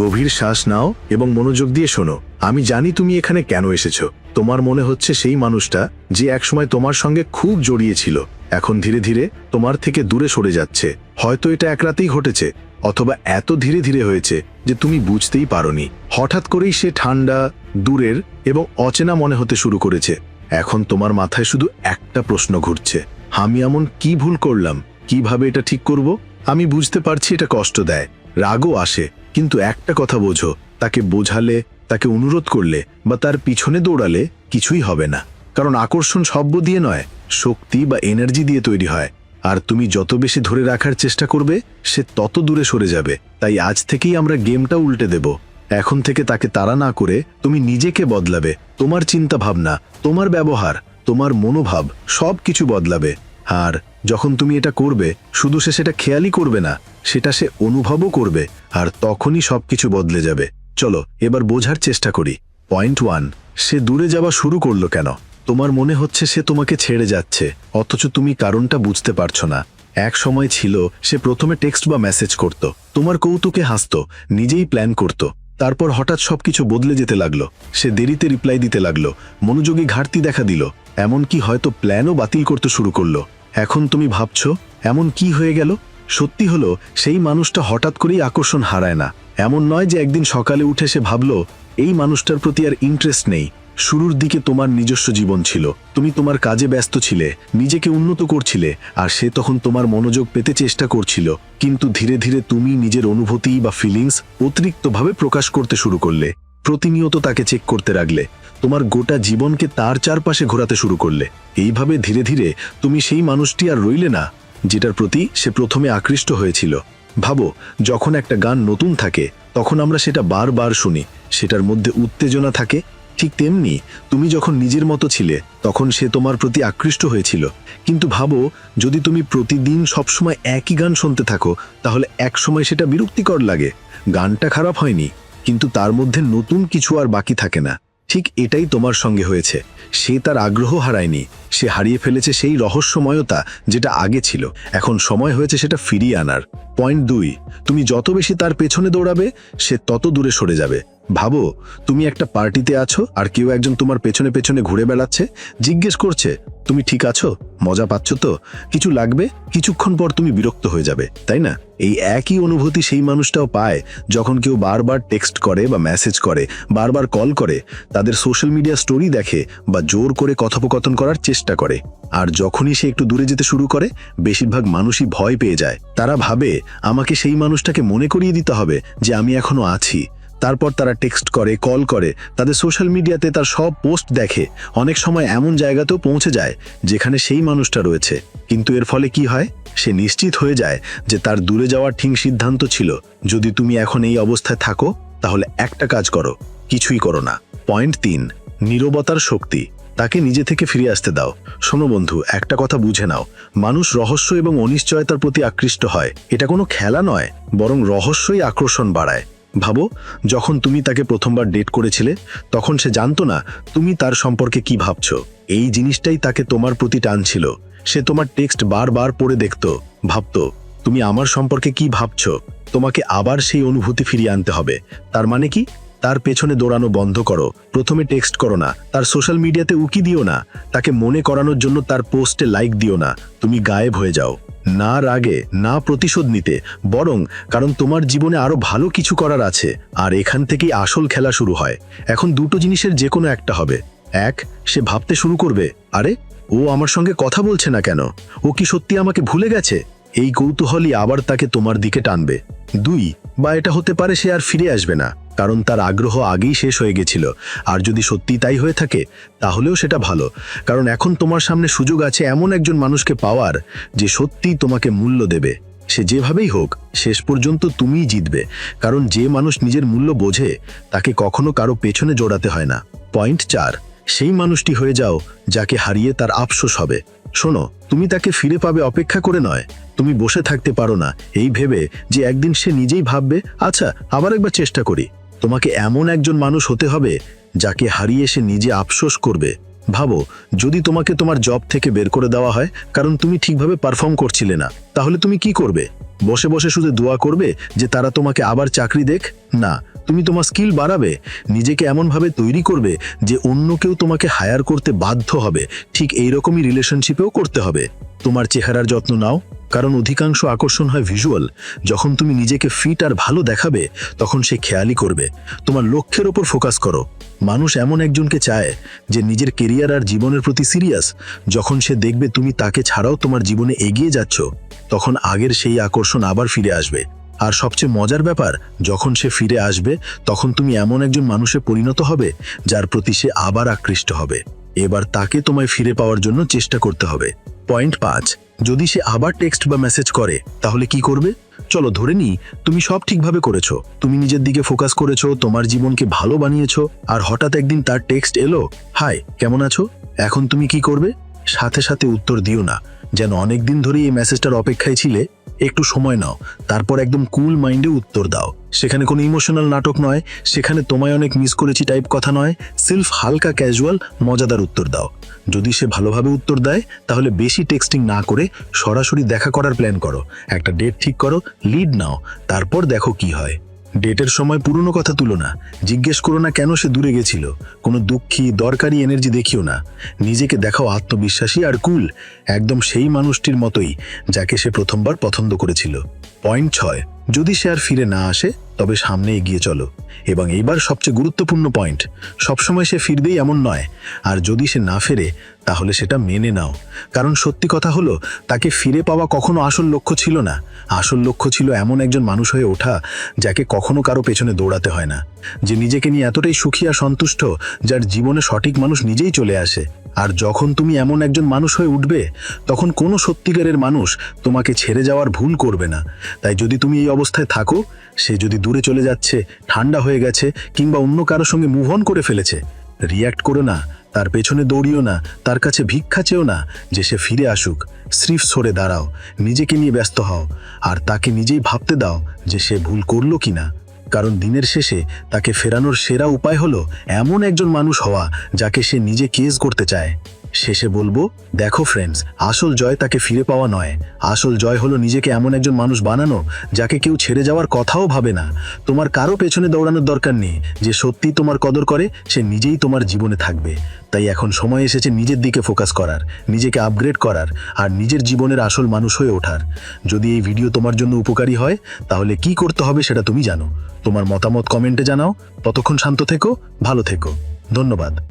গভীর শ্বাস নাও এবং মনোযোগ দিয়ে শোনো। আমি জানি তুমি এখানে কেন এসেছ। তোমার মনে হচ্ছে সেই মানুষটা যে একসময় তোমার সঙ্গে খুব জড়িয়েছিল এখন ধীরে ধীরে তোমার থেকে দূরে সরে যাচ্ছে। হয়তো এটা এক রাতেই ঘটেছে, অথবা এত ধীরে ধীরে হয়েছে যে তুমি বুঝতেই পারোনি। হঠাৎ করেই সে ঠান্ডা, দূরের এবং অচেনা মনে হতে শুরু করেছে। এখন তোমার মাথায় শুধু একটা প্রশ্ন ঘুরছে। আমি এমন কি ভুল করলাম? কীভাবে এটা ঠিক করব? আমি বুঝতে পারছি এটা কষ্ট দেয়। রাগও আসে, কিন্তু একটা কথা বোঝো, তাকে বোঝালে, তাকে অনুরোধ করলে বা তার পিছনে দৌড়ালে কিছুই হবে না। কারণ আকর্ষণ শব্দ দিয়ে নয়, শক্তি বা এনার্জি দিয়ে তৈরি হয়। আর তুমি যত বেশি ধরে রাখার চেষ্টা করবে, সে তত দূরে সরে যাবে। তাই আজ থেকেই আমরা গেমটা উল্টে দেব। এখন থেকে তাকে তাড়া না করে তুমি নিজেকে বদলাবে। তোমার চিন্তা ভাবনা তোমার ব্যবহার, তোমার মনোভাব সব কিছু বদলাবে। আর যখন তুমি এটা করবে, শুধু সে সেটা খেয়ালই করবে না। সেটা সে অনুভবও করবে আর তখনই সবকিছু বদলে যাবে। চলো, এবার বোঝার চেষ্টা করি। পয়েন্ট ওয়ান, সে দূরে যাওয়া শুরু করল কেন? তোমার মনে হচ্ছে সে তোমাকে ছেড়ে যাচ্ছে, অথচ তুমি কারণটা বুঝতে পারছ না। এক সময় ছিল, সে প্রথমে টেক্সট বা মেসেজ করত। তোমার কৌতুকে হাসত, নিজেই প্ল্যান করত। তারপর হঠাৎ সবকিছু বদলে যেতে লাগল। সে দেরিতে রিপ্লাই দিতে লাগল, মনোযোগী ঘাটতি দেখা দিল। এমনকি হয়তো প্ল্যানও বাতিল করতে শুরু করল। এখন তুমি ভাবছ, এমন কি হয়ে গেল? সত্যি হলো, সেই মানুষটা হঠাৎ করেই আকর্ষণ হারায় না। এমন নয় যে একদিন সকালে উঠে সে ভাবলো, এই মানুষটার প্রতি আর ইন্টারেস্ট নেই। শুরুর দিকে তোমার নিজস্ব জীবন ছিল। তুমি তোমার কাজে ব্যস্ত ছিলে, নিজেকে উন্নত করছিলে, আর সে তখন তোমার মনোযোগ পেতে চেষ্টা করছিল। কিন্তু ধীরে ধীরে তুমি নিজের অনুভূতি বা ফিলিংস অতিরিক্তভাবে প্রকাশ করতে শুরু করলে। প্রতিনিয়ত তাকে চেক করতে রাখলে। তোমার গোটা জীবনকে তার চারপাশে ঘোরাতে শুরু করলে। এইভাবে ধীরে ধীরে তুমি সেই মানুষটি আর রইলে না। যেটার প্রতি সে প্রথমে আকৃষ্ট হয়েছিল। ভাবো, যখন একটা গান নতুন থাকে, তখন আমরা সেটা বারবার শুনি। সেটার মধ্যে উত্তেজনা থাকে। ঠিক তেমনি, তুমি যখন নিজের মতো ছিলে, তখন সে তোমার প্রতি আকৃষ্ট হয়েছিল। কিন্তু ভাবো, যদি তুমি প্রতিদিন সবসময় একই গান শুনতে থাকো, তাহলে এক সময় সেটা বিরক্তিকর লাগে। গানটা খারাপ হয়নি, কিন্তু তার মধ্যে নতুন কিছু আর বাকি থাকে না। ঠিক এটাই তোমার সঙ্গে হয়েছে। সে তার আগ্রহ হারায়নি। সে হারিয়ে ফেলেছে সেই রহস্যময়তা যেটা আগে ছিল। এখন সময় হয়েছে সেটা ফিরিয়ে আনার। পয়েন্ট দুই, তুমি যত বেশি তার পেছনে দৌড়াবে, সে তত দূরে সরে যাবে। ভাবো, তুমি একটা পার্টিতে আছো আর কেউ একজন তোমার পেছনে পেছনে ঘুরে বেড়াচ্ছে। জিজ্ঞেস করছে, তুমি ঠিক আছো? মজা পাচ্ছ তো? কিছু লাগবে? কিছুক্ষণ পর তুমি বিরক্ত হয়ে যাবে, তাই না? এই একই অনুভূতি সেই মানুষটাও পায় যখন কেউ বারবার টেক্সট করে বা মেসেজ করে, বারবার কল করে, তাদের সোশ্যাল মিডিয়া স্টোরি দেখে বা জোর করে কথোপকথন করার চেষ্টা করে। আর যখনই সে একটু দূরে যেতে শুরু করে, বেশিরভাগ মানুষই ভয় পেয়ে যায়। তারা ভাবে, আমাকে সেই মানুষটাকে মনে করিয়ে দিতে হবে যে আমি এখনও আছি। তারপর তারা টেক্সট করে, কল করে, তাদের সোশ্যাল মিডিয়াতে তার সব পোস্ট দেখে। অনেক সময় এমন জায়গাতেও পৌঁছে যায়, যেখানে সেই মানুষটা রয়েছে। কিন্তু এর ফলে কি হয়? সে নিশ্চিত হয়ে যায় যে তার দূরে যাওয়ার ঠিক সিদ্ধান্ত ছিল। যদি তুমি এখন এই অবস্থায় থাকো, তাহলে একটা কাজ করো, কিছুই করো না। পয়েন্ট তিন, নীরবতার শক্তি। তাকে নিজে থেকে ফিরে আসতে দাও। শোনো বন্ধু, একটা কথা বুঝে নাও। মানুষ রহস্য এবং অনিশ্চয়তার প্রতি আকৃষ্ট হয়। এটা কোনো খেলা নয়, বরং রহস্যই আকর্ষণ বাড়ায়। ভাবো, যখন তুমি তাকে প্রথমবার ডেট করেছিলে, তখন সে জানতো না তুমি তার সম্পর্কে কি ভাবছ। এই জিনিসটাই তাকে তোমার প্রতি টানছিল। সে তোমার টেক্সট বারবার পড়ে দেখতো। ভাবতো, তুমি আমার সম্পর্কে কি ভাবছ? তোমাকে আবার সেই অনুভূতি ফিরিয়ে আনতে হবে। তার মানে কি? তার পেছনে দৌড়ানো বন্ধ করো। প্রথমে টেক্সট করো না। তার সোশ্যাল মিডিয়াতে উকি দিও না। তাকে মনে করানোর জন্য তার পোস্টে লাইক দিও না। তুমি গায়েব হয়ে যাও। না রাগে, না প্রতিশোধ নিতে। বরং, কারণ তোমার জীবনে আরও ভালো কিছু করার আছে। আর এখান থেকেই আসল খেলা শুরু হয়। এখন দুটো জিনিসের যে কোনো একটা হবে। এক, সে ভাবতে শুরু করবে। আরে, ও আমার সঙ্গে কথা বলছে না কেন? ও কি সত্যি আমাকে ভুলে গেছে? এই কৌতূহলই আবার তাকে তোমার দিকে টানবে। দুই, বা এটা হতে পারে সে আর ফিরে আসবে না। কারণ তার আগ্রহ আগেই শেষ হয়ে গেছিল। আর যদি সত্যি তাই হয়ে থাকে, তাহলেও সেটা ভালো। কারণ এখন তোমার সামনে সুযোগ আছে এমন একজন মানুষকে পাওয়ার, যে সত্যিই তোমাকে মূল্য দেবে। সে যেভাবেই হোক, শেষ পর্যন্ত তুমিই জিতবে। কারণ যে মানুষ নিজের মূল্য বোঝে, তাকে কখনো কারও পেছনে জোড়াতে হয় না। পয়েন্ট চার, সেই মানুষটি হয়ে যাও, যাকে হারিয়ে তার আফসোস হবে। শোনো, তুমি তাকে ফিরে পাবে অপেক্ষা করে নয়। তুমি বসে থাকতে পারো না। এই ভেবে যে একদিন সে নিজেই ভাববে আচ্ছা আবার একবার চেষ্টা করি। তোমাকে এমন একজন মানুষ হতে হবে যাকে হারিয়ে সে নিজে আফসোস করবে। ভাবো, যদি তোমাকে তোমার জব থেকে বের করে দেওয়া হয়, কারণ তুমি ঠিকভাবে পারফর্ম করছিলে না, তাহলে তুমি কি করবে? বসে বসে শুধু দোয়া করবে যে তারা তোমাকে আবার চাকরি দেখ? না, তুমি তোমার স্কিল বাড়াবে, নিজেকে এমনভাবে তৈরি করবে যে অন্য কেউ তোমাকে হায়ার করতে বাধ্য হবে। ঠিক এইরকমই রিলেশনশিপেও করতে হবে। তোমার চেহারার যত্ন নাও। কারণ অধিকাংশ আকর্ষণ হয় ভিজুয়াল যখন তুমি নিজেকে ফিট আর ভালো দেখাবে, তখন সে খেয়ালই করবে। তোমার লক্ষ্যের ওপর ফোকাস করো। মানুষ এমন একজনকে চায় যে নিজের কেরিয়ার আর জীবনের প্রতি সিরিয়াস যখন সে দেখবে তুমি তাকে ছাড়াও তোমার জীবনে এগিয়ে যাচ্ছ, তখন আগের সেই আকর্ষণ আবার ফিরে আসবে। আর সবচেয়ে মজার ব্যাপার, যখন সে ফিরে আসবে, তখন তুমি এমন একজন মানুষে পরিণত হবে, যার প্রতি সে আবার আকৃষ্ট হবে। এবার তাকে তোমায় ফিরে পাওয়ার জন্য চেষ্টা করতে হবে। পয়েন্ট পাঁচ। যদি সে আবার টেক্সট বা মেসেজ করে, তাহলে কি করবে? চলো ধরে নিই, তুমি সব ঠিকভাবে করেছ। তুমি নিজের দিকে ফোকাস করেছ, তোমার জীবনকে ভালো বানিয়েছো, আর হঠাৎ একদিন তার টেক্সট এলো, হাই, কেমন আছো? এখন তুমি কি করবে? সাথে সাথে উত্তর দিও না। যেন অনেক দিন ধরেই এই মেসেজটার অপেক্ষায় ছিলে একটু সময় নাও। তারপর একদম কুল মাইন্ডে উত্তর দাও। সেখানে কোনো ইমোশনাল নাটক নয়, সেখানে তোমায় অনেক মিস করেছি টাইপ কথা নয় সিলফ হালকা ক্যাজুয়াল মজাদার উত্তর দাও। যদি সে ভালোভাবে উত্তর দেয়, তাহলে বেশি টেক্সটিং না করে সরাসরি দেখা করার প্ল্যান করো। একটা ডেট ঠিক করো লিড নাও, তারপর দেখো কি হয়। ডেটের সময় পুরনো কথা তুলো না। জিজ্ঞেস করো না কেন সে দূরে গেছিল। কোনো দুঃখী, দরকারি এনার্জি দেখিও না। নিজেকে দেখাও আত্মবিশ্বাসী আর কুল একদম সেই মানুষটির মতোই, যাকে সে প্রথমবার পছন্দ করেছিল। পয়েন্ট ছয়, যদি সে আর ফিরে না আসে? তবে সামনে এগিয়ে চলো। এবং এইবার সবচেয়ে গুরুত্বপূর্ণ পয়েন্ট সবসময় সে ফিরবেই এমন নয়। আর যদি সে না ফেরে, তাহলে সেটা মেনে নাও। কারণ সত্যি কথা হলো, তাকে ফিরে পাওয়া কখনো আসল লক্ষ্য ছিল না। আসল লক্ষ্য ছিল এমন একজন মানুষ হয়ে ওঠা, যাকে কখনো কারও পেছনে দৌড়াতে হয় না। যে নিজেকে নিয়ে এতটাই সুখী আর সন্তুষ্ট, যার জীবনে সঠিক মানুষ নিজেই চলে আসে। আর যখন তুমি এমন একজন মানুষ হয়ে উঠবে, তখন কোনো সত্যিকারের মানুষ তোমাকে ছেড়ে যাওয়ার ভুল করবে না। তাই যদি তুমি এই অবস্থায় থাকো সে যদি দূরে চলে যাচ্ছে, ঠান্ডা হয়ে গেছে, কিংবা অন্য কারও সঙ্গে মুভ অন করে ফেলেছে রিয়্যাক্ট করো না, তার পেছনে দৌড়িও না, তার কাছে ভিক্ষা চেও না, যে সে ফিরে আসুক স্রিফ সরে দাঁড়াও, নিজেকে নিয়ে ব্যস্ত হও, আর তাকে নিজেই ভাবতে দাও যে সে ভুল করল কিনা। কারণ দিনের শেষে তাকে ফেরানোর সেরা উপায় হলো এমন একজন মানুষ হওয়া, যাকে সে নিজে কেস করতে চায়। শেষে বলব, দেখো ফ্রেন্ডস আসল জয় তাকে ফিরে পাওয়া নয়। আসল জয় হলো নিজেকে এমন একজন মানুষ বানানো, যাকে কেউ ছেড়ে যাওয়ার কথাও ভাবে না। তোমার কারও পেছনে দৌড়ানোর দরকার নেই। যে সত্যি তোমার কদর করে, সে নিজেই তোমার জীবনে থাকবে। তাই এখন সময় এসেছে নিজের দিকে ফোকাস করার, নিজেকে আপগ্রেড করার, আর নিজের জীবনের আসল মানুষ হয়ে ওঠার। যদি এই ভিডিও তোমার জন্য উপকারী হয়, তাহলে কি করতে হবে সেটা তুমি জানো। তোমার মতামত কমেন্টে জানাও। ততক্ষণ শান্ত থেকো, ভালো থেকো। ধন্যবাদ।